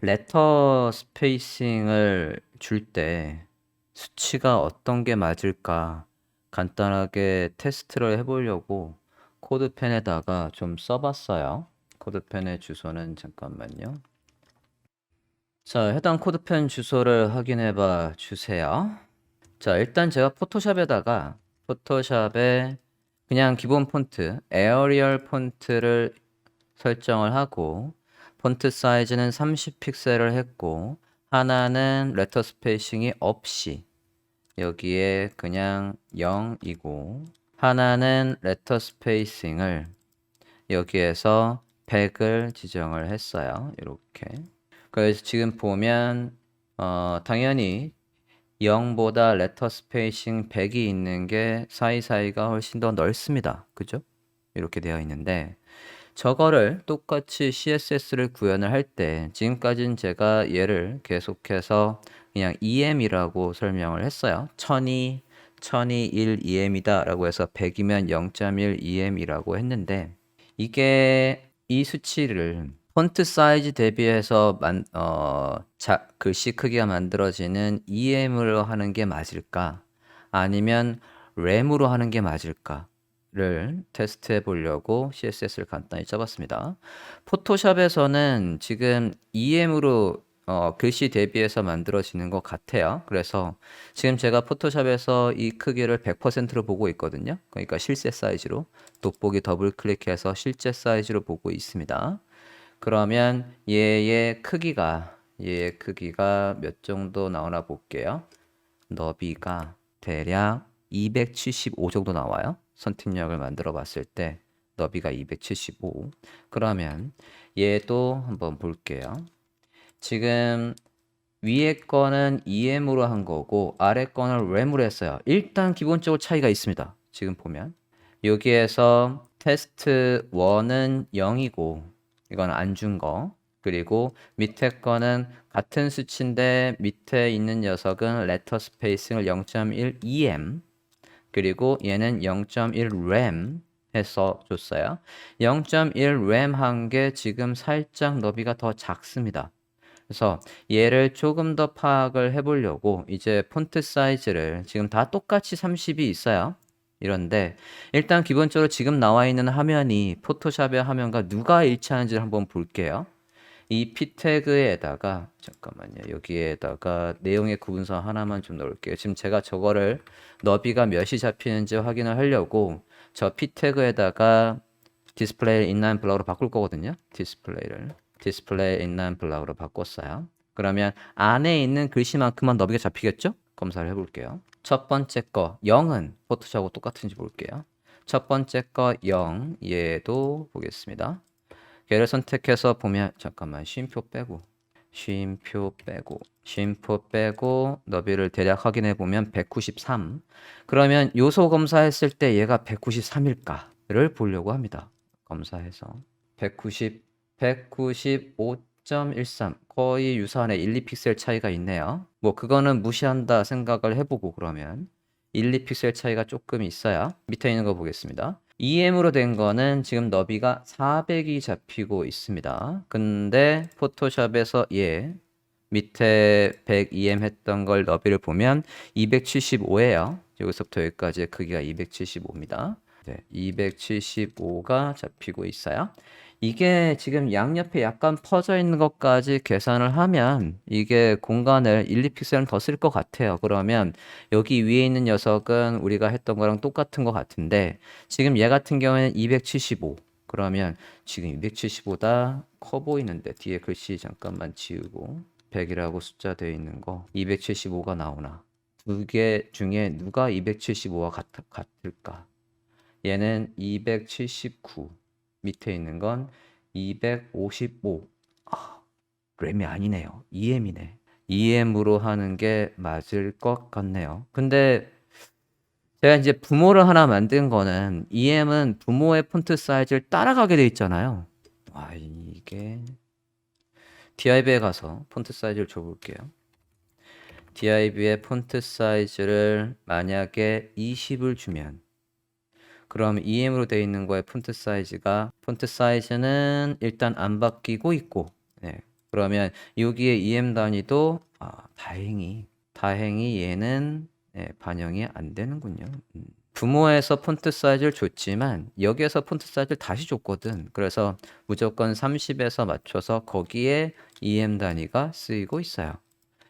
레터 스페이싱을 줄 때 수치가 어떤 게 맞을까 간단하게 테스트를 해보려고 코드펜에다가 좀 써봤어요. 코드펜의 주소는 잠깐만요. 자, 해당 코드펜 주소를 확인해 봐 주세요. 자, 일단 제가 포토샵에다가 포토샵에 그냥 기본 폰트, 에어리얼 폰트를 설정을 하고 폰트 사이즈는 30픽셀을 했고 하나는 레터 스페이싱이 없이 여기에 그냥 0이고 하나는 레터 스페이싱을 여기에서 100을 지정을 했어요. 이렇게. 그래서 지금 보면 어, 당연히 0보다 레터 스페이싱 100이 있는 게 사이사이가 훨씬 더 넓습니다. 그죠? 이렇게 되어 있는데 저거를 똑같이 CSS를 구현을 할 때 지금까지는 제가 얘를 계속해서 그냥 EM이라고 설명을 했어요. 1002, 1001 EM이다 라고 해서 100이면 0.1 EM이라고 했는데 이게 이 수치를 폰트 사이즈 대비해서 만, 어, 자, 글씨 크기가 만들어지는 EM으로 하는 게 맞을까? 아니면 램으로 하는 게 맞을까? 를 테스트해 보려고 CSS를 간단히 짜봤습니다. 포토샵에서는 지금 EM으로 어, 글씨 대비해서 만들어지는 것 같아요. 그래서 지금 제가 포토샵에서 이 크기를 100%로 보고 있거든요. 그러니까 실제 사이즈로 돋보기 더블 클릭해서 실제 사이즈로 보고 있습니다. 그러면 얘의 크기가 얘의 크기가 몇 정도 나오나 볼게요. 너비가 대략 275 정도 나와요. 선택력을 만들어 봤을 때 너비가 275. 그러면 얘도 한번 볼게요. 지금 위에 거는 EM으로 한 거고 아래 거는 RAM으로 했어요. 일단 기본적으로 차이가 있습니다. 지금 보면 여기에서 테스트 1은 0이고 이건 안 준 거. 그리고 밑에 거는 같은 수치인데 밑에 있는 녀석은 레터 스페이싱을 0.1 EM 그리고 얘는 0.1 RAM 해서 줬어요. 0.1 RAM 한게 지금 살짝 너비가 더 작습니다. 그래서 얘를 조금 더 파악을 해보려고 이제 폰트 사이즈를 지금 다 똑같이 30이 있어요. 이런데 일단 기본적으로 지금 나와 있는 화면이 포토샵의 화면과 누가 일치하는지를 한번 볼게요. 이 p 태그에다가 잠깐만요. 여기에다가 내용의 구분서 하나만 좀 넣을게요. 지금 제가 저거를 너비가 몇이 잡히는지 확인을 하려고 저 p 태그에다가 디스플레이 인라인 블럭으로 바꿀 거거든요. 디스플레이를 디스플레이 인라인 블럭으로 바꿨어요. 그러면 안에 있는 글씨만큼만 너비가 잡히겠죠? 검사를 해볼게요. 첫 번째 거 0은 포토샵하고 똑같은지 볼게요. 첫 번째 거 0, 얘도 보겠습니다. 얘를 선택해서 보면 잠깐만 쉼표 빼고 쉼표 빼고 쉼표 빼고 너비를 대략 확인해 보면 193 그러면 요소 검사했을 때 얘가 193일까를 보려고 합니다. 검사해서 190 195.13 거의 유사한에 1, 2픽셀 차이가 있네요. 뭐 그거는 무시한다 생각을 해보고 그러면 1, 2픽셀 차이가 조금 있어야 밑에 있는 거 보겠습니다. EM으로 된 거는 지금 너비가 400이 잡히고 있습니다. 근데 포토샵에서 얘 밑에 100 EM 했던 걸 너비를 보면 275예요. 여기서부터 여기까지 크기가 275입니다. 네, 275가 잡히고 있어요. 이게 지금 양옆에 약간 퍼져 있는 것까지 계산을 하면 이게 공간을 1, 2픽셀은 더 쓸 것 같아요. 그러면 여기 위에 있는 녀석은 우리가 했던 거랑 똑같은 것 같은데 지금 얘 같은 경우에는 275. 그러면 지금 275보다 커 보이는데 뒤에 글씨 잠깐만 지우고 100이라고 숫자 되어 있는 거 275가 나오나 두 개 중에 누가 275와 같, 같을까? 얘는 279 밑에 있는 건 255. 아, 램이 아니네요. EM이네. EM으로 하는 게 맞을 것 같네요. 근데 제가 이제 부모를 하나 만든 거는 EM은 부모의 폰트 사이즈를 따라가게 돼 있잖아요. 와, 이게 DIB에 가서 폰트 사이즈를 줘볼게요. DIB의 폰트 사이즈를 만약에 20을 주면 그럼 EM으로 되어 있는 거에 폰트 사이즈가 폰트 사이즈는 일단 안 바뀌고 있고 네. 그러면 여기에 EM 단위도 아, 다행히 다행히 얘는 예, 반영이 안 되는군요. 음. 부모에서 폰트 사이즈를 줬지만 여기에서 폰트 사이즈를 다시 줬거든. 그래서 무조건 30에서 맞춰서 거기에 EM 단위가 쓰이고 있어요.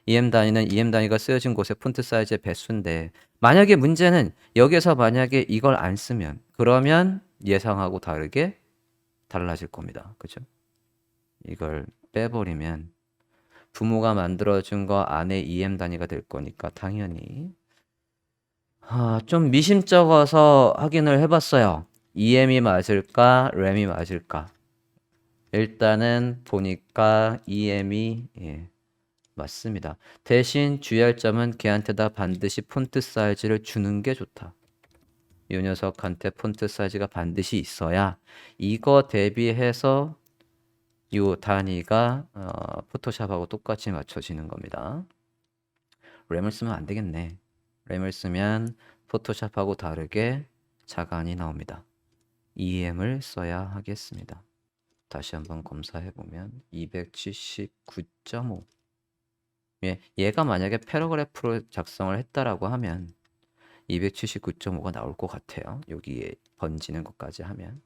EM 단위는 EM 단위가 쓰여진 곳의 폰트 사이즈의 배수인데 만약에 문제는 여기서 만약에 이걸 안 쓰면 그러면 예상하고 다르게 달라질 겁니다. 그죠? 이걸 빼버리면 부모가 만들어준 거 안에 EM 단위가 될 거니까 당연히 아, 좀 미심쩍어서 확인을 해봤어요. EM이 맞을까, RAM이 맞을까. 일단은 보니까 EM이 예, 맞습니다. 대신 주의할 점은 걔한테다 반드시 폰트 사이즈를 주는 게 좋다. 이 녀석한테 폰트 사이즈가 반드시 있어야 이거 대비해서 요 단위가 어, 포토샵하고 똑같이 맞춰지는 겁니다. 램을 쓰면 안 되겠네. 램을 쓰면 포토샵하고 다르게 자간이 나옵니다. EM을 써야 하겠습니다. 다시 한번 검사해 보면 279.5 예, 얘가 만약에 패러그래프로 작성을 했다라고 하면 279.5가 나올 것 같아요. 여기에 번지는 것까지 하면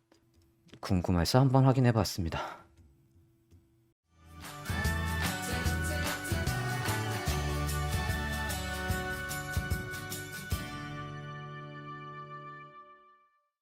궁금해서 한번 확인해 봤습니다.